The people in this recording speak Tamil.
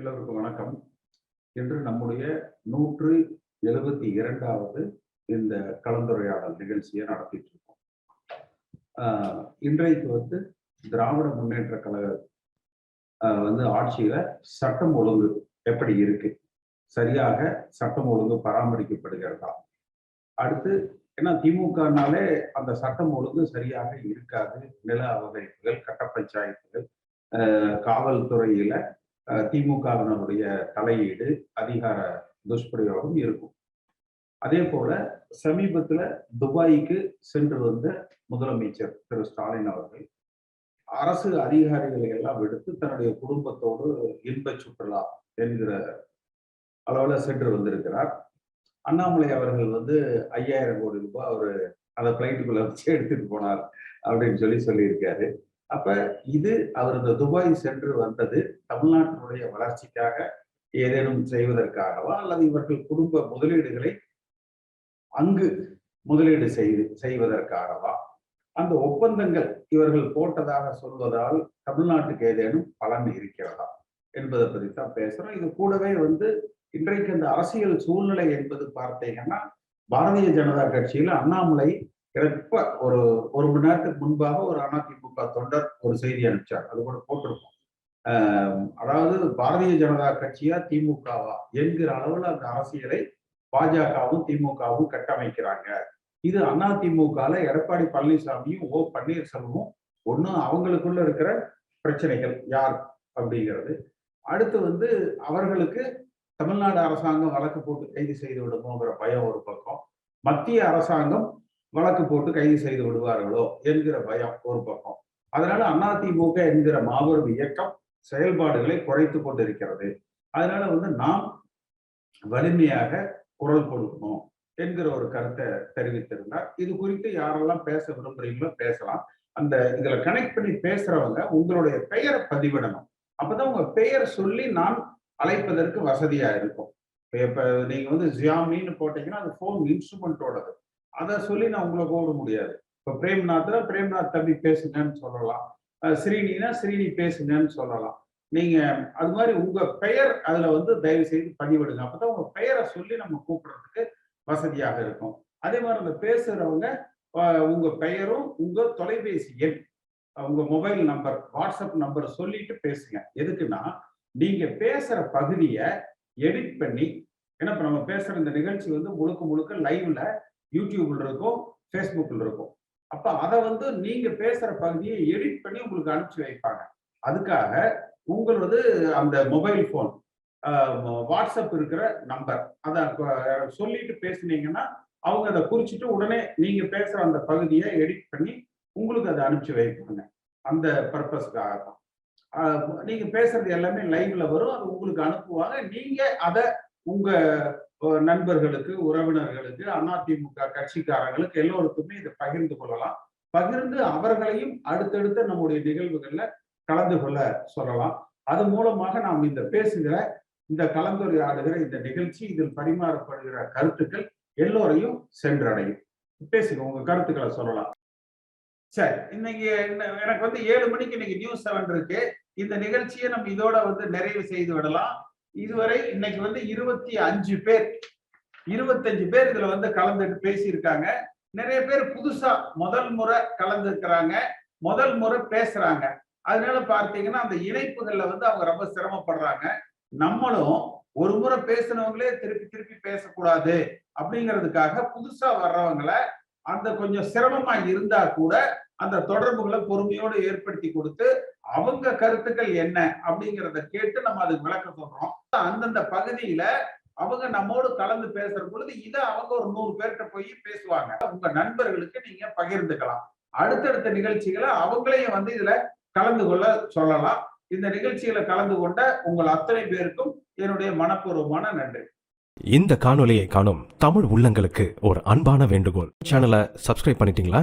எல்லோருக்கும் வணக்கம். இன்று நம்முடைய நூற்று எழுபத்தி இரண்டாவது இந்த கலந்துரையாடல் நிகழ்ச்சியை நடத்திட்டு இருக்கோம். ஆஹ் இன்றைக்கு வந்து திராவிட முன்னேற்ற கழக ஆஹ் வந்து ஆட்சியில சட்டம் ஒழுங்கு எப்படி இருக்கு? சரியாக சட்டம் ஒழுங்கு பராமரிக்கப்படுகிறதா? அடுத்து ஏன்னா திமுகனாலே அந்த சட்டம் ஒழுங்கு சரியாக இருக்காது. நில அபகரிப்புகள் கட்ட பஞ்சாயத்துகள் காவல்துறையில திமுகவினருடைய தலையீடு அதிகார துஷ்பிரயோகம் இருக்கும். அதே போல சமீபத்துல துபாய்க்கு சென்று வந்த முதலமைச்சர் திரு ஸ்டாலின் அவர்கள் அரசு அதிகாரிகளை எல்லாம் விடுத்து தன்னுடைய குடும்பத்தோடு இன்ப சுற்றுலா என்கிற அளவுல சென்று வந்திருக்கிறார். அண்ணாமலை அவர்கள் வந்து ஐயாயிரம் கோடி ரூபாய் அவர் அந்த பிளைட்டுக்குள்ள வச்சு எடுத்துட்டு போனார் அப்படின்னு சொல்லி சொல்லியிருக்காரு. அப்ப இது அவர் இந்த துபாய் சென்று வந்தது தமிழ்நாட்டினுடைய வளர்ச்சிக்காக ஏதேனும் செய்வதற்காகவா அல்லது இவர்கள் குடும்ப முதலீடுகளை அங்கு முதலீடு செய்து செய்வதற்காகவா? அந்த ஒப்பந்தங்கள் இவர்கள் போட்டதாக சொல்வதால் தமிழ்நாட்டுக்கு ஏதேனும் பலன் இருக்கிறதா என்பதை பற்றி தான் பேசுறோம். இது கூடவே வந்து இன்றைக்கு இந்த அரசியல் சூழ்நிலை என்பது பார்த்தீங்கன்னா பாரதிய ஜனதா கட்சியில அண்ணாமலை இப்ப ஒரு ஒரு மணி நேரத்துக்கு முன்பாக ஒரு அதிமுக தொண்டர் ஒரு செய்தி அனுப்பிச்சார். அது கூட போட்டிருக்கோம் அதாவது பாரதிய ஜனதா கட்சியா திமுகவா என்கிற அளவுல அந்த அரசியலை பாஜகவும் திமுகவும் கட்டமைக்கிறாங்க. இது அதிமுகல எடப்பாடி பழனிசாமியும் ஓ பன்னீர்செல்வமும் ஒன்னும் அவங்களுக்குள்ள இருக்கிற பிரச்சனைகள் யார் அப்படிங்கிறது. அடுத்து வந்து அவர்களுக்கு தமிழ்நாடு அரசாங்கம் வழக்கு போட்டு கைது செய்து விடுமோங்கிற பயம் ஒரு பக்கம். மத்திய அரசாங்கம் வழக்கு போட்டு கைது செய்து விடுவார்களோ என்கிற பயம் ஒரு பக்கம். அதனால அதிமுக என்கிற மாபெரும் இயக்கம் செயல்பாடுகளை குறைத்து கொண்டிருக்கிறது. அதனால வந்து நாம் வலிமையாக குரல் கொடுக்கணும் என்கிற ஒரு கருத்தை தெரிவித்திருந்தார். இது குறித்து யாரெல்லாம் பேச விரும்புறீங்களோ பேசலாம். அந்த இதுல கனெக்ட் பண்ணி பேசுறவங்க உங்களுடைய பெயரை பதிவிடணும். அப்பதான் உங்க பெயர் சொல்லி நான் அழைப்பதற்கு வசதியா இருக்கும். இப்ப நீங்க வந்து ஜியாமின்னு போட்டீங்கன்னா அது போன் இன்ஸ்ட்ருமெண்டோடது அதை சொல்லி நான் உங்களை கூப்பிட முடியாது. இப்போ பிரேம்நாத்னா பிரேம்நாத் தம்பி பேசுங்கன்னு சொல்லலாம். ஸ்ரீனினா ஸ்ரீனி பேசுங்கன்னு சொல்லலாம். நீங்க அது மாதிரி உங்க பெயர் அதுல வந்து தயவு செய்து பதிவிடுங்க. அப்பதான் உங்க பெயரை சொல்லி நம்ம கூப்பிடுறதுக்கு வசதியாக இருக்கும். அதே மாதிரி அந்த பேசுறவங்க உங்க பெயரும் உங்க தொலைபேசி எண் உங்க மொபைல் நம்பர் வாட்ஸ்அப் நம்பர் சொல்லிட்டு பேசுங்க. எதுக்குன்னா நீங்க பேசுற பகுதியை எடிட் பண்ணி ஏன்னா இப்ப நம்ம பேசுற இந்த நிகழ்ச்சி வந்து முழுக்க முழுக்க லைவ்ல யூடியூப்ல இருக்கும் ஃபேஸ்புக்ல இருக்கும். அப்ப அதை வந்து நீங்க பேசுற பகுதியை எடிட் பண்ணி உங்களுக்கு அனுப்பிச்சு வைப்பாங்க. அதுக்காக உங்களது அந்த மொபைல் போன் வாட்ஸ்அப் இருக்கிற நம்பர் அதை சொல்லிட்டு பேசுனீங்கன்னா அவங்க அதை குறிச்சிட்டு உடனே நீங்க பேசுற அந்த பகுதியை எடிட் பண்ணி உங்களுக்கு அதை அனுப்பிச்சு வைப்பாங்க. அந்த பர்பஸ்க்காக தான். நீங்க பேசுறது எல்லாமே லைவ்ல வரும் அது உங்களுக்கு அனுப்புவாங்க. நீங்க அதை உங்க நண்பர்களுக்கு உறவினர்களுக்கு அதிமுக கட்சிக்காரங்களுக்கு எல்லோருக்குமே இதை பகிர்ந்து கொள்ளலாம். பகிர்ந்து அவர்களையும் அடுத்தடுத்த நம்முடைய நிகழ்வுகள்ல கலந்து கொள்ள சொல்லலாம். அது மூலமாக நாம் இந்த பேசுகிற இந்த கலந்துரையாடுகிற இந்த நிகழ்ச்சி இதில் பரிமாறப்படுகிற கருத்துக்கள் எல்லோரையும் சென்றடையும். பேசுங்க உங்க கருத்துக்களை சொல்லலாம். சரி இன்னைக்கு எனக்கு வந்து ஏழு மணிக்கு இன்னைக்கு நியூஸ் செவன் இருக்கு. இந்த நிகழ்ச்சியை நம்ம இதோட வந்து நிறைவு செய்து விடலாம். இதுவரை இன்னைக்கு வந்து இருபத்தி அஞ்சு பேர். இருபத்தஞ்சு பேர் இதுல வந்து கலந்துட்டு பேசியிருக்காங்க. நிறைய பேர் புதுசா முதல் முறை கலந்துருக்கிறாங்க. முதல் முறை பேசுறாங்க. அதனால பார்த்தீங்கன்னா அந்த இணைப்புகள்ல வந்து அவங்க ரொம்ப சிரமப்படுறாங்க. நம்மளும் ஒரு முறை பேசினவங்களே திருப்பி திருப்பி பேசக்கூடாது அப்படிங்கிறதுக்காக புதுசா வர்றவங்களை அந்த கொஞ்சம் சிரமமா இருந்தா கூட அந்த தொடர்புகளை பொறுமையோடு ஏற்படுத்தி கொடுத்து அவங்க கருத்துக்கள் என்ன அப்படிங்கிறத கேட்டு நம்ம அதுக்கு விளக்க சொல்றோம். அந்தந்த பகுதியில அவங்க நம்மோடு கலந்து பேசுற பொழுது இதை அவங்க ஒரு நூறு பேர்கிட்ட போய் பேசுவாங்க. உங்க நண்பர்களுக்கு நீங்க பகிர்ந்துக்கலாம். அடுத்தடுத்த நிகழ்ச்சிகளை அவங்களையும் வந்து இதுல கலந்து கொள்ள சொல்லலாம். இந்த நிகழ்ச்சியில கலந்து கொண்ட உங்கள் அத்தனை பேருக்கும் என்னுடைய மனப்பூர்வமான நன்றி. இந்த காணொலியை காணும் தமிழ் உள்ளங்களுக்கு ஒரு அன்பான வேண்டுகோள். சேனலை சப்ஸ்கிரைப் பண்ணிட்டீங்களா?